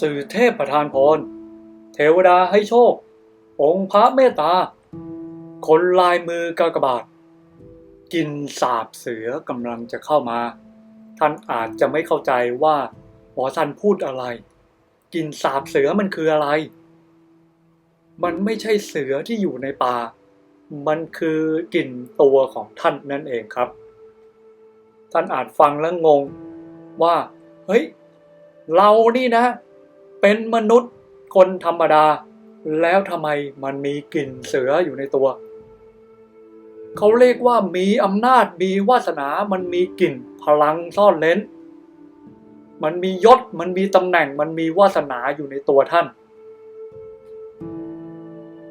สื่อเทพประทานพร เทวดาให้โชค องค์พระเมตตา คนลายมือกากบาท กินสาบเสือกำลังจะเข้ามา ท่านอาจจะไม่เข้าใจว่าหมอท่านพูดอะไร กินสาบเสือมันคืออะไร มันไม่ใช่เสือที่อยู่ในป่า มันคือกลิ่นตัวของท่านนั่นเองครับ ท่านอาจฟังแล้วงงว่า เฮ้ยเรานี่นะ เป็นมนุษย์คนธรรมดา แล้วทำไมมันมีกลิ่นเสืออยู่ในตัว เขาเรียกว่ามีอำนาจมีวาสนา มันมีกลิ่นพลังซ่อนเล้น มันมียศ มันมีตำแหน่ง มันมีวาสนาอยู่ในตัวท่าน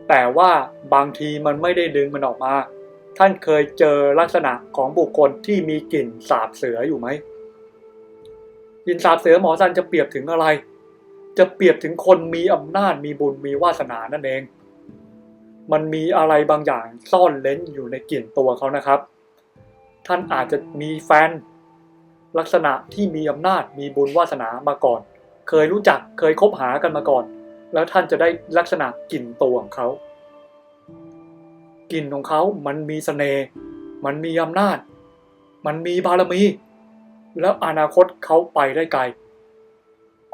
แต่ว่าบางทีมันไม่ได้ดึงมันออกมา ท่านเคยเจอลักษณะของบุคคลที่มีกลิ่นสาบเสืออยู่ไหมกลิ่นสาบเสือหมอซันจะเปรียบถึงอะไร จะเปรียบถึงคนมีอำนาจมีบุญมีวาสนานั่นเอง มันมีอะไรบางอย่างซ่อนเล้นอยู่ในกลิ่นตัวเขานะครับ ท่านอาจจะมีแฟน ลักษณะที่มีอำนาจมีบุญวาสนามาก่อน เคยรู้จักเคยคบหากันมาก่อน แล้วท่านจะได้ลักษณะกลิ่นตัวของเขากลิ่นของเขามันมีเสน่ห์มันมีอำนาจ มันมีบารมี แล้วอนาคตเขาไปได้ไกล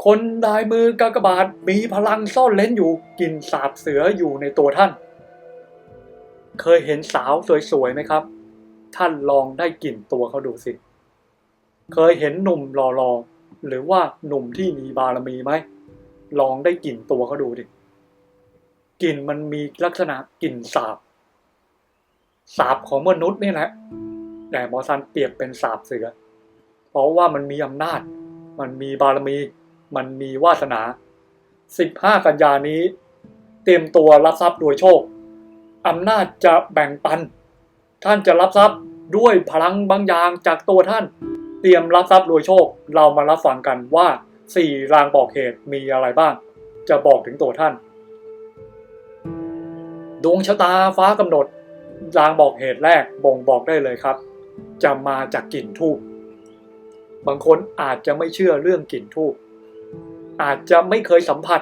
คนลายมือกากบาทมีพลังซ่อนเล้นอยู่กลิ่นสาบเสืออยู่ในตัวท่าน เคยเห็นสาวสวยๆไหมครับ ท่านลองได้กลิ่นตัวเขาดูสิ เคยเห็นหนุ่มหล่อๆหรือว่าหนุ่มที่มีบารมีไหมลองได้กลิ่นตัวเขาดูดิกลิ่นมันมีลักษณะกลิ่นสาบ สาบของมนุษย์นี่แหละ แต่หมอซันเปรียบเป็นสาบเสือ เพราะว่ามันมีอำนาจ มันมีบารมี มันมีวาสนา 15 กันยานี้ เตรียมตัวรับทรัพย์โดยโชคอำนาจจะแบ่งปัน ท่านจะรับทรัพย์ด้วยพลังบางอย่างจากตัวท่าน เตรียมรับทรัพย์โดยโชค เรามารับฟังกันว่าสี่รางบอกเหตุมีอะไรบ้าง จะบอกถึงตัวท่าน ดวงชะตาฟ้ากำหนด รางบอกเหตุแรกบ่งบอกได้เลยครับ จะมาจากกลิ่นทูบบางคนอาจจะไม่เชื่อเรื่องกลิ่นทูบ อาจจะไม่เคยสัมผัส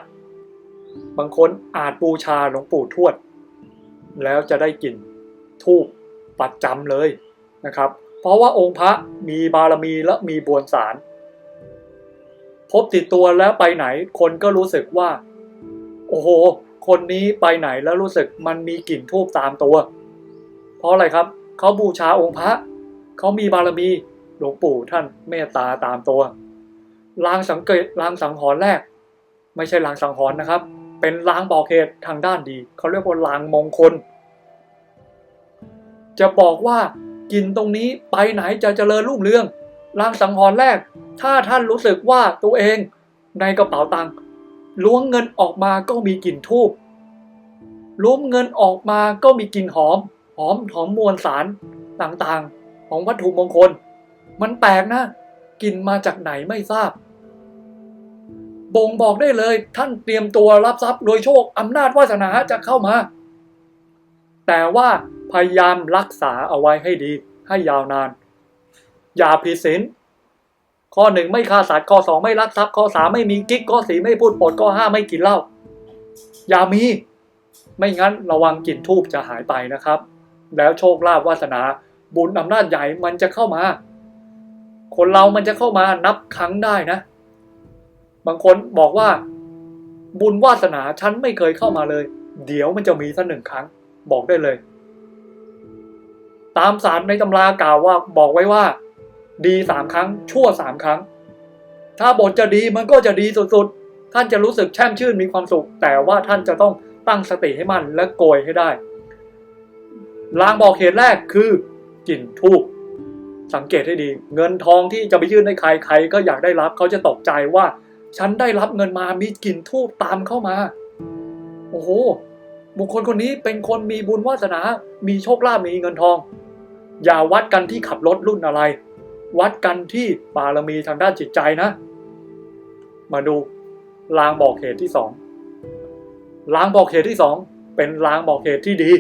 บางคนอาจบูชาหลวงปู่ทวด แล้วจะได้กลิ่นทูบประจำเลยนะครับ เพราะว่าองค์พระมีบารมีและมีบวนสาร พบติดตัวแล้วไปไหนคนก็รู้สึกว่า โอ้โห คนนี้ไปไหนแล้วรู้สึกมันมีกลิ่นทูบตามตัว เพราะอะไรครับเขาบูชาองค์พระเขามีบารมีหลวงปู่ท่านเมตตาตามตัว ลางสังเกตลางสังหรณ์แรก ไม่ใช่ลางสังหรณ์นะครับ เป็นลางบอกเหตุทางด้านดี เขาเรียกว่าลางมงคล จะบอกว่ากินตรงนี้ไปไหนจะเจริญรุ่งเรืองลางสังหรณ์แรก ถ้าท่านรู้สึกว่าตัวเองในกระเป๋าตังค์ล้วงเงินออกมาก็มีกลิ่นทูบล้วงเงินออกมาก็มีกลิ่นหอม หอมหอมมวลสารต่างๆ ของวัตถุมงคล มันแปลกนะกลิ่นมาจากไหนไม่ทราบ บ่งบอกได้เลย ท่านเตรียมตัวรับทรัพย์โดยโชคอำนาจวาสนาจะเข้ามา แต่ว่าพยายามรักษาเอาไว้ให้ดีให้ยาวนาน อย่าผิดศีลข้อหนึ่งไม่ฆ่าสัตว์ข้อสองไม่ลักทรัพย์ข้อสามไม่มีกิ๊กข้อสี่ไม่พูดปดข้อห้าไม่กินเหล้าอย่ามี ไม่งั้นระวังกลิ่นทูบจะหายไปนะครับ แล้วโชคลาภวาสนาบุญอำนาจใหญ่มันจะเข้ามา คนเรามันจะเข้ามานับครั้งได้นะ บางคนบอกว่า บุญวาสนาฉันไม่เคยเข้ามาเลย เดี๋ยวมันจะมีสักหนึ่งครั้ง บอกได้เลย ตามศาสตร์ในตำรากล่าวว่าบอกไว้ว่า ดีสามครั้ง ชั่วสามครั้ง ถ้าบทจะดีมันก็จะดีสุดๆ ท่านจะรู้สึกแช่มชื่นมีความสุข แต่ว่าท่านจะต้องตั้งสติให้มันและโกยให้ได้ลางบอกเหตุแรกคือกลิ่นทูบสังเกตให้ดี เงินทองที่จะไปยื่นให้ใครใครก็อยากได้รับเขาจะตกใจว่า ฉันได้รับเงินมามีกลิ่นทูบตามเข้ามา โอ้โห บุคคลคนนี้เป็นคนมีบุญวาสนา มีโชคลาภมีเงินทอง อย่าวัดกันที่ขับรถรุ่นอะไร วัดกันที่บารมีทางด้านจิตใจนะ มาดูลางบอกเหตุที่สองลางบอกเหตุที่สองเป็นลางบอกเหตุที่ดี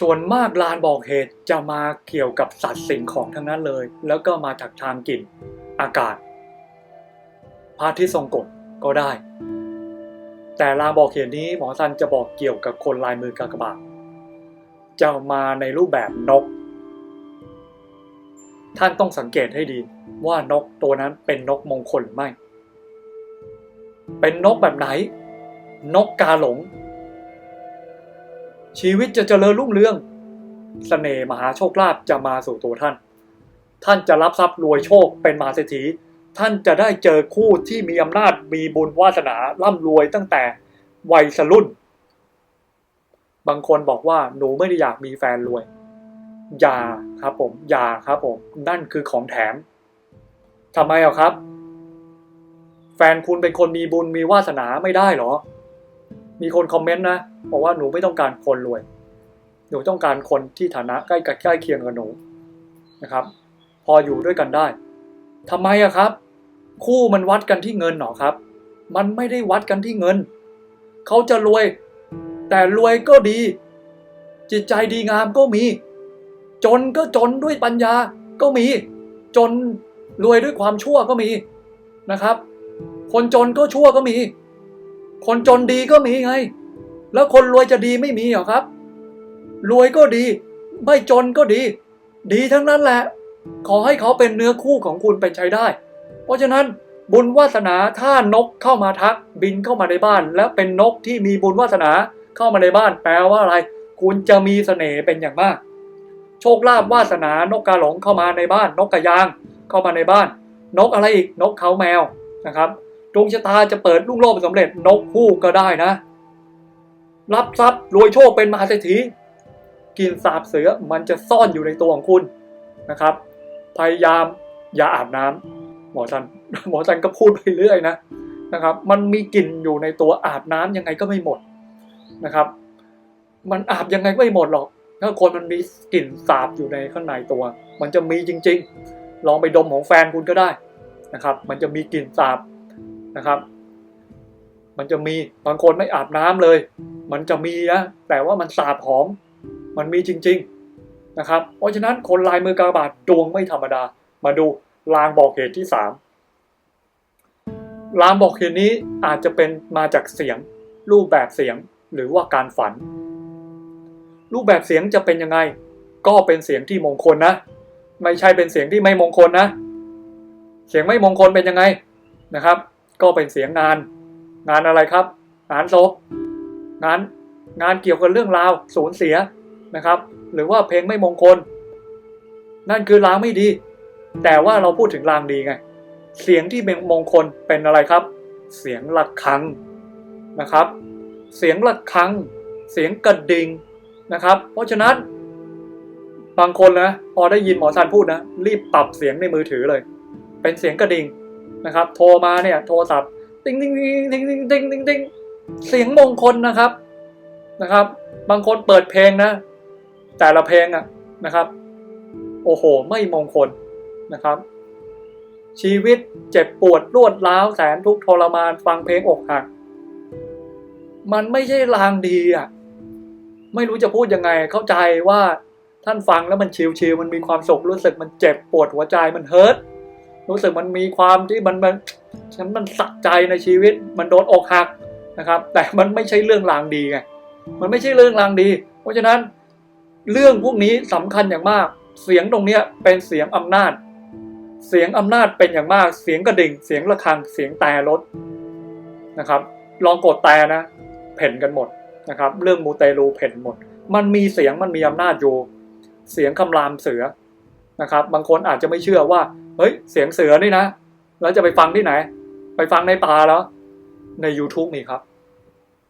ส่วนมากลางบอกเหตุจะมาเกี่ยวกับสัตว์สิ่งของทั้งนั้นเลย แล้วก็มาจากทางกลิ่น อากาศ พระอาทิตย์ทรงกฎก็ได้ แต่ลางบอกเหตุนี้หมอซันจะบอกเกี่ยวกับคนลายมือกากบาทจะมาในรูปแบบนก ท่านต้องสังเกตให้ดีว่านกตัวนั้นเป็นนกมงคลหรือไม่ เป็นนกแบบไหน นกกาหลง ชีวิตจะเจริญรุ่งเรืองเสน่ห์มหาโชคลาภจะมาสู่ตัวท่าน ท่านจะรับทรัพย์รวยโชคเป็นมหาเศรษฐี ท่านจะได้เจอคู่ที่มีอำนาจมีบุญวาสนาร่ำรวยตั้งแต่วัยสรุ่น บางคนบอกว่าหนูไม่ได้อยากมีแฟนรวย อย่าครับผม อย่าครับผม นั่นคือของแถมทำไมอะครับ แฟนคุณเป็นคนมีบุญมีวาสนาไม่ได้เหรอ มีคนคอมเมนต์นะบอกว่าหนูไม่ต้องการคนรวย หนูต้องการคนที่ฐานะใกล้ใกล้เคียงกับหนูนะครับ พออยู่ด้วยกันได้ ทำไมอะครับ คู่มันวัดกันที่เงินหรอครับ มันไม่ได้วัดกันที่เงิน เขาจะรวย แต่รวยก็ดี จิตใจดีงามก็มี จนก็จนด้วยปัญญาก็มี จนรวยด้วยความชั่วก็มีนะครับ คนจนก็ชั่วก็มี คนจนดีก็มีไง แล้วคนรวยจะดีไม่มีเหรอครับ รวยก็ดี ไม่จนก็ดี ดีทั้งนั้นแหละ ขอให้เขาเป็นเนื้อคู่ของคุณเป็นใช้ได้ เพราะฉะนั้นบุญวาสนาถ้านกเข้ามาทักบินเข้ามาในบ้าน แล้วเป็นนกที่มีบุญวาสนาเข้ามาในบ้าน แปลว่าอะไร คุณจะมีเสน่ห์เป็นอย่างมาก โชคลาภวาสนานกกาหลงเข้ามาในบ้าน นกกระยางเข้ามาในบ้าน นกอะไรอีกนกเขาแมวนะครับดวงชะตาจะเปิดลุ่งโลกสำเร็จนกคู่ก็ได้นะ รับทรัพย์รวยโชคเป็นมหาเศรษฐีกินสาบเสือมันจะซ่อนอยู่ในตัวของคุณนะครับ พยายามอย่าอาบน้ำหมอชันหมอชันก็พูดไปเรื่อยนะนะครับ มันมีกลิ่นอยู่ในตัวอาบน้ำยังไงก็ไม่หมดนะครับ มันอาบยังไงก็ไม่หมดหรอก ถ้าคนมันมีกลิ่นสาบอยู่ในข้างในตัว มันจะมีจริง ๆ ลองไปดมของแฟนคุณก็ได้นะครับ มันจะมีกลิ่นสาบนะครับ มันจะมีบางคนไม่อาบน้ำเลย มันจะมีนะแต่ว่ามันสาบหอม มันมีจริง ๆ นะครับ เพราะฉะนั้นคนลายมือกาบาดดวงไม่ธรรมดา มาดูลางบอกเหตุที่สามลางบอกเหตุนี้อาจจะเป็นมาจากเสียง รูปแบบเสียงหรือว่าการฝัน รูปแบบเสียงจะเป็นยังไง ก็เป็นเสียงที่มงคลนะ ไม่ใช่เป็นเสียงที่ไม่มงคลนะ เสียงไม่มงคลเป็นยังไงนะครับ ก็เป็นเสียงงาน งานอะไรครับ งานศพงานงานเกี่ยวกับเรื่องราวสูญเสีย นะครับ หรือว่าเพลงไม่มงคล นั่นคือลางไม่ดี แต่ว่าเราพูดถึงลางดีไง เสียงที่เป็นมงคลเป็นอะไรครับ เสียงระฆังนะครับ เสียงระฆัง เสียงกระดิ่งนะครับ เพราะฉะนั้น บางคนนะพอได้ยินหมอซันพูดนะรีบปรับเสียงในมือถือเลย เป็นเสียงกระดิ่งนะครับ โทรมาเนี่ย โทรศัพท์ติ้งติ้งติ้งติ้งติ้งติ้งติ้งเสียงมงคลนะครับนะครับ บางคนเปิดเพลงนะ แต่ละเพลงอะนะครับ โอ้โห ไม่มงคลนะครับ ชีวิตเจ็บปวดรวดร้าวแสนทุกข์ทรมานฟังเพลงอกหัก มันไม่ใช่ลางดีอะไม่รู้จะพูดยังไงเข้าใจว่าท่านฟังแล้วมันชิวๆมันมีความสุขรู้สึกมันเจ็บปวดหัวใจมันเฮิร์ตรู้สึกมันมีความที่มันมันฉันมันสักใจในชีวิต มันโดนอกหักนะครับ แต่มันไม่ใช่เรื่องลางดีไงมันไม่ใช่เรื่องลางดี เพราะฉะนั้น เรื่องพวกนี้สำคัญอย่างมาก เสียงตรงเนี้ยเป็นเสียงอำนาจ เสียงอำนาจเป็นอย่างมาก เสียงกระดิ่ง เสียงระฆัง เสียงแต่รถนะครับ ลองกดแต่นะ เพ่นกันหมดนะครับ เรื่องมูเตลูเพ่นหมด มันมีเสียงมันมีอำนาจอยู่ เสียงคำรามเสือนะครับ บางคนอาจจะไม่เชื่อว่า เฮ้ย เสียงเสือนี่นะ แล้วจะไปฟังที่ไหน ไปฟังในป่าแล้ว ใน YouTube มีครับ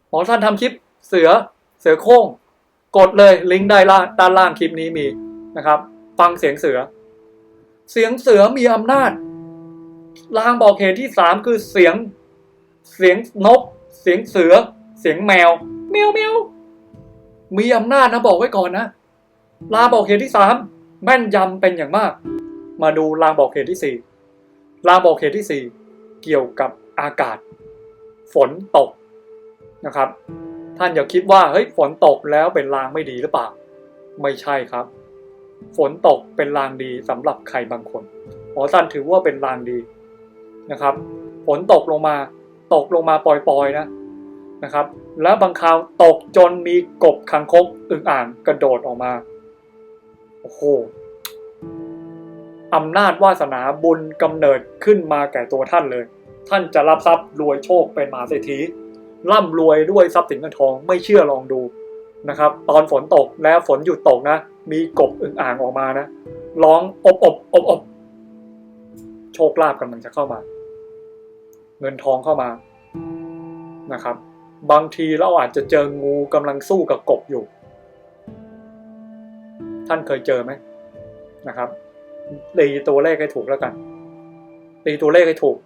หมอท่านทำคลิปเสือ เสือโค้ง กดเลยลิงก์ได้ล่าด้านล่างคลิปนี้มีนะครับ ฟังเสียงเสือ เสียงเสือมีอำนาจลางบอกเหตุที่สามคือเสียง เสียงนก เสียงเสือ เสียงแมวแมวแมวมีอำนาจนะบอกไว้ก่อนนะลางบอกเหตุที่สามแม่นยำเป็นอย่างมาก มาดูลางบอกเหตุที่สี่ลางบอกเหตุที่สี่เกี่ยวกับอากาศ ฝนตกนะครับ ท่านอย่าคิดว่าเฮ้ยฝนตกแล้วเป็นลางไม่ดีหรือเปล่า ไม่ใช่ครับ ฝนตกเป็นลางดีสำหรับใครบางคนหมอสันถือว่าเป็นลางดีนะครับ ฝนตกลงมาตกลงมาปล่อยๆนะนะครับ และบางคราวตกจนมีกบคังคกอึ่งอ่างกระโดดออกมาโอ้โหอำนาจวาสนาบุญกำเนิดขึ้นมาแก่ตัวท่านเลย ท่านจะรับทรัพย์รวยโชคเป็นมหาเศรษฐี ร่ำรวยด้วยทรัพย์สินเงินทองไม่เชื่อลองดูนะครับ ตอนฝนตกแล้วฝนหยุดตกนะ มีกบอึ่งอ่างออกมานะร้องอบอบอบอบโชคลาภกำลังจะเข้ามา เงินทองเข้ามานะครับ บางทีเราอาจจะเจองูกำลังสู้กับกบอยู่ ท่านเคยเจอไหมนะครับตีตัวเลขให้ถูกแล้วกันตีตัวเลขให้ถูก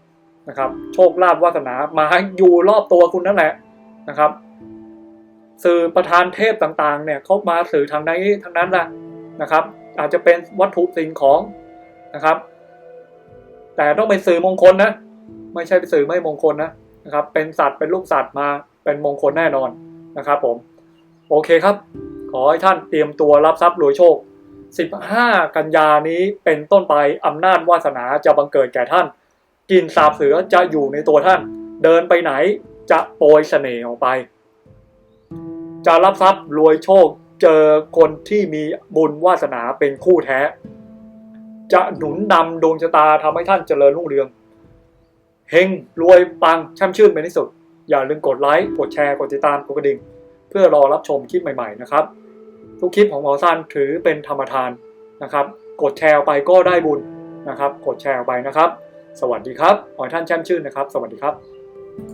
นะครับ โชคลาภวาสนามาอยู่รอบตัวคุณนั่นแหละนะครับ สื่อประธานเทพต่างๆ เนี่ยเขามาสื่อทางนี้ทางนั้นละนะครับ อาจจะเป็นวัตถุสิ่งของนะครับ แต่ต้องเป็นสื่อมงคลนะ ไม่ใช่เป็นสื่อไม่มงคลนะนะครับ เป็นสัตว์เป็นลูกสัตว์มาเป็นมงคลแน่นอนนะครับ ผม โอเคครับ ขอให้ท่านเตรียมตัวรับทรัพย์รวยโชค 15 กันยานี้เป็นต้นไปอำนาจวาสนาจะบังเกิดแก่ท่าน กินสาบเสือจะอยู่ในตัวท่าน เดินไปไหนจะโปรยเสน่ห์ออกไป จะรับทรัพย์รวยโชคเจอคนที่มีบุญวาสนาเป็นคู่แท้ จะหนุนนำดวงชะตาทำให้ท่านเจริญรุ่งเรืองเฮงรวยปังช่ำชื่นเป็นที่สุด อย่าลืมกดไลค์กดแชร์กดติดตามกดกระดิ่ง เพื่อรอรับชมคลิปใหม่ๆนะครับ ทุกคลิปของหมอซันถือเป็นธรรมทานนะครับ กดแชร์ไปก็ได้บุญนะครับ กดแชร์ไปนะครับ สวัสดีครับขอให้ท่านแช่มชื่นนะครับ สวัสดีครับ